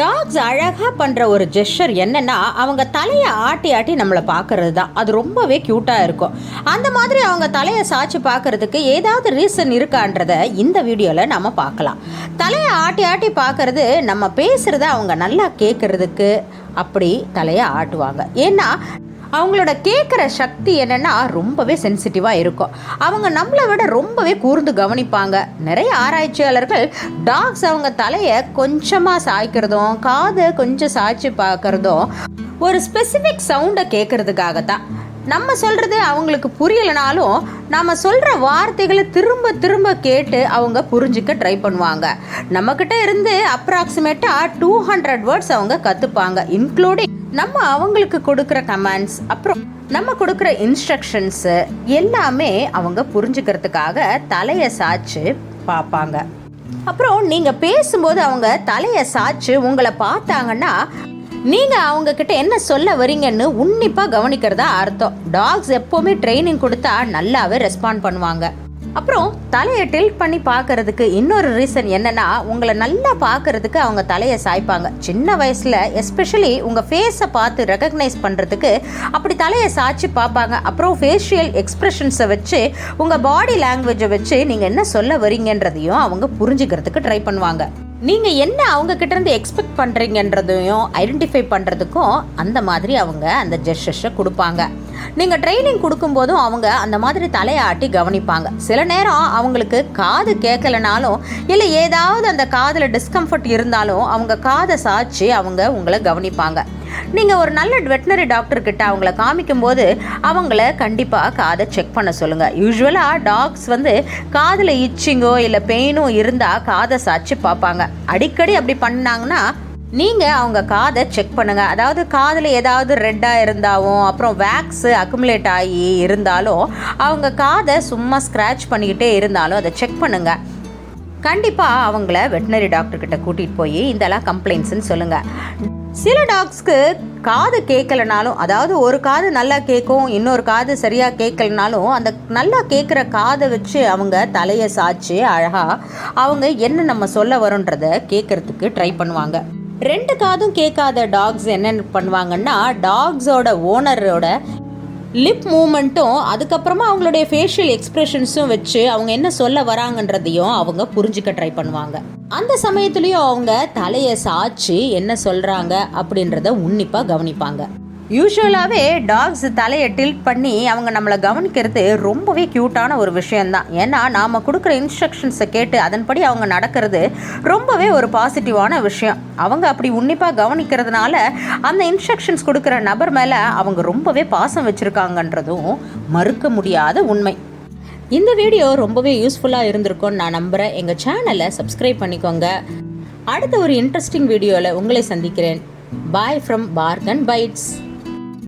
Tax அழகாக பண்ணுற ஒரு ஜெஸ்டர் என்னன்னா அவங்க தலையை ஆட்டி ஆட்டி நம்மளை பார்க்கறது தான் அது ரொம்பவே க்யூட்டாக இருக்கும். அந்த மாதிரி அவங்க தலையை சாய்ச்சி பார்க்கறதுக்கு ஏதாவது ரீசன் இருக்கான்றத இந்த வீடியோவில் நம்ம பார்க்கலாம். தலையை ஆட்டி ஆட்டி பார்க்கறது நம்ம பேசுகிறத அவங்க நல்லா கேட்குறதுக்கு அப்படி தலையை ஆட்டுவாங்க. ஏன்னா அவங்களோட கேட்குற சக்தி என்னென்னா ரொம்பவே சென்சிட்டிவாக இருக்கும். அவங்க நம்மளை விட ரொம்பவே கூர்ந்து கவனிப்பாங்க. நிறைய ஆராய்ச்சியாளர்கள் டாக்ஸ் அவங்க தலையை கொஞ்சமாக சாய்க்கிறதும் காதை கொஞ்சம் சாய்ச்சி பார்க்குறதும் ஒரு ஸ்பெசிஃபிக் சவுண்டை கேட்குறதுக்காக தான் நம்ம சொல்கிறது அவங்களுக்கு புரியலைனாலும் நம்ம சொல்கிற வார்த்தைகளை திரும்ப திரும்ப கேட்டு அவங்க புரிஞ்சிக்க ட்ரை பண்ணுவாங்க. நம்மக்கிட்ட இருந்து அப்ராக்சிமேட்டாக டூ ஹண்ட்ரட் வேர்ட்ஸ் அவங்க கற்றுப்பாங்க இன்க்ளூடிங் நம்ம அவங்களுக்கு கொடுக்குற கமெண்ட்ஸ் அப்புறம் நம்ம கொடுக்குற இன்ஸ்ட்ரக்ஷன்ஸு எல்லாமே அவங்க புரிஞ்சுக்கிறதுக்காக தலையை சாய்ச்சி பார்ப்பாங்க. அப்புறம் நீங்கள் பேசும்போது அவங்க தலையை சாய்ச்சி உங்களை பார்த்தாங்கன்னா நீங்கள் அவங்க கிட்ட என்ன சொல்ல வரீங்கன்னு உன்னிப்பாக கவனிக்கிறதா அர்த்தம். டாக்ஸ் எப்போவுமே ட்ரைனிங் கொடுத்தா நல்லாவே ரெஸ்பாண்ட் பண்ணுவாங்க. அப்புறம் தலையை டில்ட் பண்ணி பார்க்கறதுக்கு இன்னொரு ரீசன் என்னென்னா உங்களை நல்லா பார்க்கறதுக்கு அவங்க தலையை சாய்ப்பாங்க. சின்ன வயசில் எஸ்பெஷலி உங்கள் ஃபேஸை பார்த்து ரெக்கக்னைஸ் பண்ணுறதுக்கு அப்படி தலையை சாய்ச்சி பார்ப்பாங்க. அப்புறம் ஃபேஷியல் எக்ஸ்ப்ரெஷன்ஸை வச்சு உங்கள் பாடி லாங்குவேஜை வச்சு நீங்கள் என்ன சொல்ல வரீங்கன்றதையும் அவங்க புரிஞ்சுக்கிறதுக்கு ட்ரை பண்ணுவாங்க. நீங்கள் என்ன அவங்க கிட்டேருந்து எக்ஸ்பெக்ட் பண்ணுறீங்கன்றதையும் ஐடென்டிஃபை பண்ணுறதுக்கும் அந்த மாதிரி அவங்க அந்த ஜெஸ்டர்ஸை கொடுப்பாங்க. நீங்கள் ட்ரைனிங் கொடுக்கும்போதும் அவங்க அந்த மாதிரி தலையாட்டி கவனிப்பாங்க. சில நேரம் அவங்களுக்கு காது கேட்கலனாலும் இல்லை ஏதாவது அந்த காதில் டிஸ்கம்ஃபர்ட் இருந்தாலும் அவங்க காதை சாய்ச்சி அவங்க உங்களை கவனிப்பாங்க. நீங்கள் ஒரு நல்ல வெட்டினரி டாக்டர்கிட்ட அவங்கள காமிக்கும்போது அவங்கள கண்டிப்பாக காதை செக் பண்ண சொல்லுங்கள் யூஸ்வலாக டாக்ஸ் வந்து காதில் இச்சிங்கோ இல்லை பெயினோ இருந்தால் காதை சாச்சு பார்ப்பாங்க. அடிக்கடி அப்படி பண்ணாங்கன்னா நீங்கள் அவங்க காதை செக் பண்ணுங்கள் அதாவது காதில் ஏதாவது ரெட்டாக இருந்தாலும் அப்புறம் வேக்ஸு அக்குமுலேட் ஆகி இருந்தாலும் அவங்க காதை சும்மா ஸ்க்ராட்ச் பண்ணிக்கிட்டே இருந்தாலும் அதை செக் பண்ணுங்கள் கண்டிப்பாக அவங்கள வெட்டினரி டாக்டர்கிட்ட கூட்டிகிட்டு போய் இதெல்லாம் கம்ப்ளைண்ட்ஸ்ன்னு சொல்லுங்கள் சில டாக்ஸ்க்கு காது கேட்கலனாலும் அதாவது ஒரு காது நல்லா கேட்கும் இன்னொரு காது சரியாக கேட்கலனாலும் அந்த நல்லா கேட்குற காதை வச்சு அவங்க தலையை சாய்ச்சி அழகாக அவங்க என்ன நம்ம சொல்ல வரோன்றதை கேட்குறதுக்கு ட்ரை பண்ணுவாங்க. ரெண்டு காதும் கேட்காத டாக்ஸ் என்னென்ன பண்ணுவாங்கன்னா டாக்ஸோட ஓனரோட லிப் மூமெண்ட்டும் அதுக்கப்புறமா அவங்களுடைய ஃபேஷியல் எக்ஸ்பிரஷன்ஸும் வச்சு அவங்க என்ன சொல்ல வராங்கன்றதையும் அவங்க புரிஞ்சுக்க ட்ரை பண்ணுவாங்க. அந்த சமயத்துலேயும் அவங்க தலையை சாய்ச்சி என்ன சொல்கிறாங்க அப்படின்றத உன்னிப்பாக கவனிப்பாங்க. யூஸ்வலாகவே டாக்ஸ் தலையை டில்ட் பண்ணி அவங்க நம்மளை கவனிக்கிறது ரொம்பவே க்யூட்டான ஒரு விஷயந்தான் ஏன்னா நாம் கொடுக்குற இன்ஸ்ட்ரக்ஷன்ஸை கேட்டு அதன்படி அவங்க நடக்கிறது ரொம்பவே ஒரு பாசிட்டிவான விஷயம். அவங்க அப்படி உன்னிப்பாக கவனிக்கிறதுனால அந்த இன்ஸ்ட்ரக்ஷன்ஸ் கொடுக்குற நபர் மேலே அவங்க ரொம்பவே பாசம் வச்சுருக்காங்கன்றதும் மறுக்க முடியாத உண்மை. இந்த வீடியோ ரொம்பவே யூஸ்ஃபுல்லாக இருந்திருக்கும்னு நான் நம்புகிறேன் எங்கள் சேனலை சப்ஸ்கிரைப் பண்ணிக்கோங்க. அடுத்த ஒரு இன்ட்ரெஸ்டிங் வீடியோவில் உங்களை சந்திக்கிறேன். Bye from park and bites